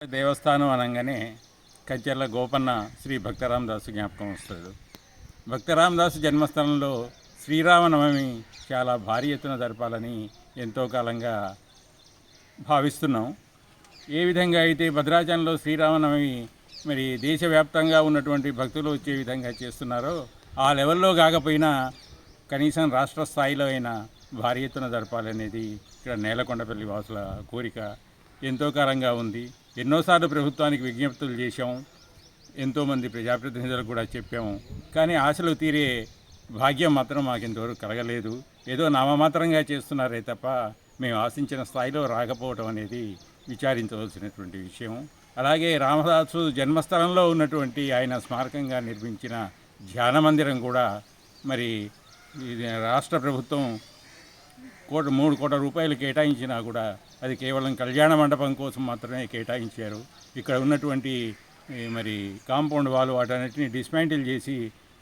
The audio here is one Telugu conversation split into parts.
దేవస్థానం అనగానే కచ్చెర్ల గోపన్న శ్రీ భక్తరామదాసు జ్ఞాపకం వస్తాడు భక్తరామదాసు జన్మస్థలంలో శ్రీరామనవమి చాలా భారీ ఎత్తున జరపాలని ఎంతో కాలంగా భావిస్తున్నాం. ఏ విధంగా అయితే భద్రాచలంలో శ్రీరామనవమి మరి దేశవ్యాప్తంగా ఉన్నటువంటి భక్తులు వచ్చే విధంగా చేస్తున్నారో ఆ లెవెల్లో కాకపోయినా కనీసం రాష్ట్ర స్థాయిలో అయినా భారీ ఎత్తున జరపాలనేది ఇక్కడ నేలకొండపల్లి వాసుల కోరిక ఎంతో కాలంగా ఉంది. ఎన్నోసార్లు ప్రభుత్వానికి విజ్ఞప్తులు చేశాం. ఎంతోమంది ప్రజాప్రతినిధులకు కూడా చెప్పాము. కానీ ఆశలు తీరే భాగ్యం మాత్రం మాకు ఇంతవరకు కలగలేదు. ఏదో నామమాత్రంగా చేస్తున్నారే తప్ప మేము ఆశించిన స్థాయిలో రాకపోవడం అనేది విచారించవలసినటువంటి విషయం. అలాగే రామదాసు జన్మస్థలంలో ఉన్నటువంటి ఆయన స్మారకంగా నిర్మించిన ధ్యాన మందిరం కూడా మరి ఇది రాష్ట్ర ప్రభుత్వం కోట మూడు కోట్ల రూపాయలు కేటాయించినా కూడా అది కేవలం కళ్యాణ మండపం కోసం మాత్రమే కేటాయించారు. ఇక్కడ ఉన్నటువంటి మరి కాంపౌండ్ వాల్ వాటన్నిటిని డిస్మాంటిల్ చేసి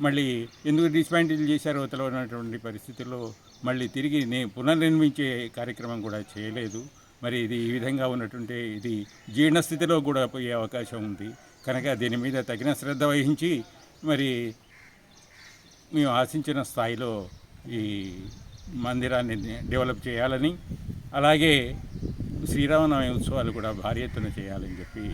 మళ్ళీ ఎందుకు డిస్మాంటిల్ చేశారో? తెలియనటువంటి పరిస్థితుల్లో మళ్ళీ తిరిగి నే పునర్నిర్మించే కార్యక్రమం కూడా చేయలేదు. మరి ఇది ఈ విధంగా ఉన్నటువంటి ఇది జీర్ణస్థితిలో కూడా పోయే అవకాశం ఉంది. కనుక దీని మీద తగిన శ్రద్ధ వహించి మరి మేము ఆశించిన స్థాయిలో ఈ మందిరాన్ని డెవలప్ చేయాలని అలాగే శ్రీరామనవమి ఉత్సవాలు కూడా భారీ ఎత్తున చేయాలని చెప్పి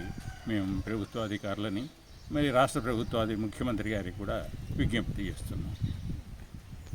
మేము ప్రభుత్వాధికారులని మరి రాష్ట్ర ప్రభుత్వాది ముఖ్యమంత్రి గారికి కూడా విజ్ఞప్తి చేస్తున్నాం.